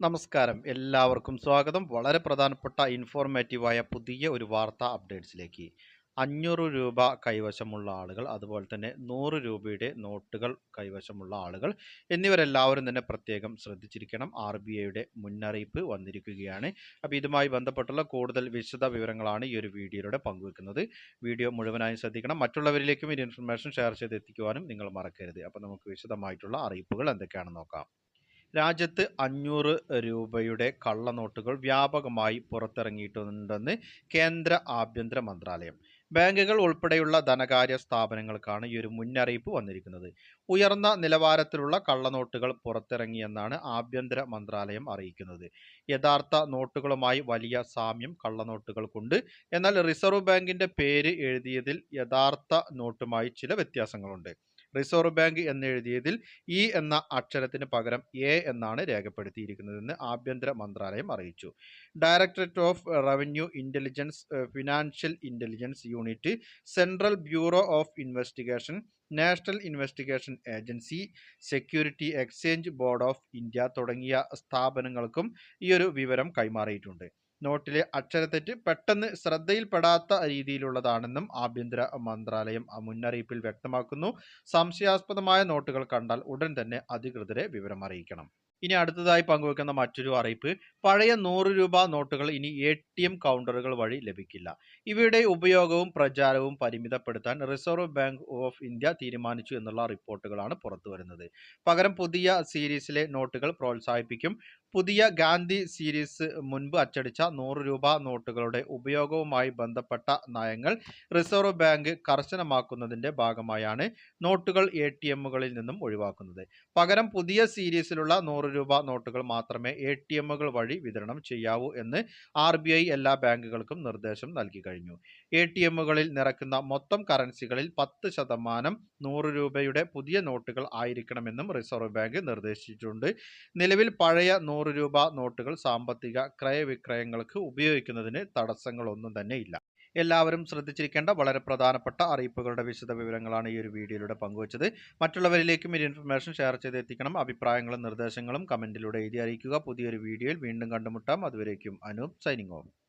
നമസ്കാരം. എല്ലാവർക്കും സ്വാഗതം. വളരെ പ്രധാനപ്പെട്ട ഇൻഫോർമേറ്റീവായ പുതിയ ഒരു വാർത്താ അപ്ഡേറ്റ്സിലേക്ക് അഞ്ഞൂറ് രൂപ കൈവശമുള്ള ആളുകൾ അതുപോലെ തന്നെ നൂറ് രൂപയുടെ നോട്ടുകൾ കൈവശമുള്ള ആളുകൾ എന്നിവരെല്ലാവരും തന്നെ പ്രത്യേകം ശ്രദ്ധിച്ചിരിക്കണം. ആർ ബി ഐയുടെ മുന്നറിയിപ്പ് വന്നിരിക്കുകയാണ്. അപ്പോൾ ഇതുമായി ബന്ധപ്പെട്ടുള്ള കൂടുതൽ വിശദ വിവരങ്ങളാണ് ഈ ഒരു വീഡിയോയിലൂടെ പങ്കുവെക്കുന്നത്. വീഡിയോ മുഴുവനായും ശ്രദ്ധിക്കണം. മറ്റുള്ളവരിലേക്കും ഈ ഇൻഫർമേഷൻ ഷെയർ ചെയ്ത് എത്തിക്കുവാനും നിങ്ങൾ മറക്കരുത്. അപ്പോൾ നമുക്ക് വിശദമായിട്ടുള്ള അറിയിപ്പുകൾ എന്തൊക്കെയാണെന്ന് നോക്കാം. രാജ്യത്ത് അഞ്ഞൂറ് രൂപയുടെ കള്ളനോട്ടുകൾ വ്യാപകമായി പുറത്തിറങ്ങിയിട്ടുണ്ടെന്ന് കേന്ദ്ര ആഭ്യന്തര മന്ത്രാലയം. ബാങ്കുകൾ ഉൾപ്പെടെയുള്ള ധനകാര്യ സ്ഥാപനങ്ങൾക്കാണ് ഈ ഒരു മുന്നറിയിപ്പ് വന്നിരിക്കുന്നത്. ഉയർന്ന നിലവാരത്തിലുള്ള കള്ളനോട്ടുകൾ പുറത്തിറങ്ങിയെന്നാണ് ആഭ്യന്തര മന്ത്രാലയം അറിയിക്കുന്നത്. യഥാർത്ഥ നോട്ടുകളുമായി വലിയ സാമ്യം കള്ളനോട്ടുകൾക്കുണ്ട് എന്നാൽ റിസർവ് ബാങ്കിന്റെ പേര് എഴുതിയതിൽ യഥാർത്ഥ നോട്ടുമായി ചില വ്യത്യാസങ്ങളുണ്ട്. റിസർവ് ബാങ്ക് എന്നെഴുതിയതിൽ ഇ എന്ന അക്ഷരത്തിന് പകരം എ എന്നാണ് രേഖപ്പെടുത്തിയിരിക്കുന്നതെന്ന് ആഭ്യന്തര മന്ത്രാലയം അറിയിച്ചു. Directorate of revenue intelligence financial intelligence unit central bureau of investigation national investigation agency security exchange board of India തുടങ്ങിയ സ്ഥാപനങ്ങൾക്കും ഈ ഒരു വിവരം കൈമാറിയിട്ടുണ്ട്. നോട്ടിലെ അക്ഷരത്തെറ്റ് പെട്ടെന്ന് ശ്രദ്ധയിൽപ്പെടാത്ത രീതിയിലുള്ളതാണെന്നും ആഭ്യന്തര മന്ത്രാലയം മുന്നറിയിപ്പിൽ വ്യക്തമാക്കുന്നു. സംശയാസ്പദമായ നോട്ടുകൾ കണ്ടാൽ ഉടൻ തന്നെ അധികൃതരെ വിവരം അറിയിക്കണം. ഇനി അടുത്തതായി പങ്കുവെക്കുന്ന മറ്റൊരു അറിയിപ്പ് പഴയ നൂറ് രൂപ നോട്ടുകൾ ഇനി എ ടി എം കൗണ്ടറുകൾ വഴി ലഭിക്കില്ല. ഇവയുടെ ഉപയോഗവും പ്രചാരവും പരിമിതപ്പെടുത്താൻ റിസർവ് ബാങ്ക് ഓഫ് ഇന്ത്യ തീരുമാനിച്ചു എന്നുള്ള റിപ്പോർട്ടുകളാണ് പുറത്തുവരുന്നത്. പകരം പുതിയ സീരീസിലെ നോട്ടുകൾ പ്രോത്സാഹിപ്പിക്കും. പുതിയ ഗാന്ധി സീരീസ് മുൻപ് അച്ചടിച്ച നൂറ് രൂപ നോട്ടുകളുടെ ഉപയോഗവുമായി ബന്ധപ്പെട്ട നയങ്ങൾ റിസർവ് ബാങ്ക് കർശനമാക്കുന്നതിന്റെ ഭാഗമായാണ് നോട്ടുകൾ എ ടി എമ്മുകളിൽ നിന്നും ഒഴിവാക്കുന്നത്. പകരം പുതിയ സീരീസിലുള്ള നൂറ് രൂപ നോട്ടുകൾ മാത്രമേ എ ടി എമ്മുകൾ വഴി വിതരണം ചെയ്യാവൂ എന്ന് ആർ എല്ലാ ബാങ്കുകൾക്കും നിർദ്ദേശം നൽകി കഴിഞ്ഞു. എ ടി എമ്മുകളിൽ നിറക്കുന്ന മൊത്തം കറൻസികളിൽ പത്ത് ശതമാനം നൂറ് രൂപയുടെ പുതിയ നോട്ടുകൾ ആയിരിക്കണമെന്നും റിസർവ് ബാങ്ക് നിർദ്ദേശിച്ചിട്ടുണ്ട്. നിലവിൽ പഴയ നൂറ് രൂപ നോട്ടുകൾ സാമ്പത്തിക ക്രയവിക്രയങ്ങൾക്ക് ഉപയോഗിക്കുന്നതിന് തടസ്സങ്ങളൊന്നും തന്നെ ഇല്ല എല്ലാവരും ശ്രദ്ധിച്ചിരിക്കേണ്ട വളരെ പ്രധാനപ്പെട്ട അറിയിപ്പുകളുടെ വിശദ വിവരങ്ങളാണ് ഈ ഒരു വീഡിയോയിലൂടെ പങ്കുവച്ചത്. മറ്റുള്ളവരിലേക്കും ഈ ഇൻഫർമേഷൻ ഷെയർ ചെയ്തെത്തിക്കണം. അഭിപ്രായങ്ങളും നിർദ്ദേശങ്ങളും കമന്റിലൂടെ എഴുതി അറിയിക്കുക. പുതിയൊരു വീഡിയോയിൽ വീണ്ടും കണ്ടുമുട്ടാം. അതുവരേക്കും അനൂപ് സൈനിങ് ഓഫ്.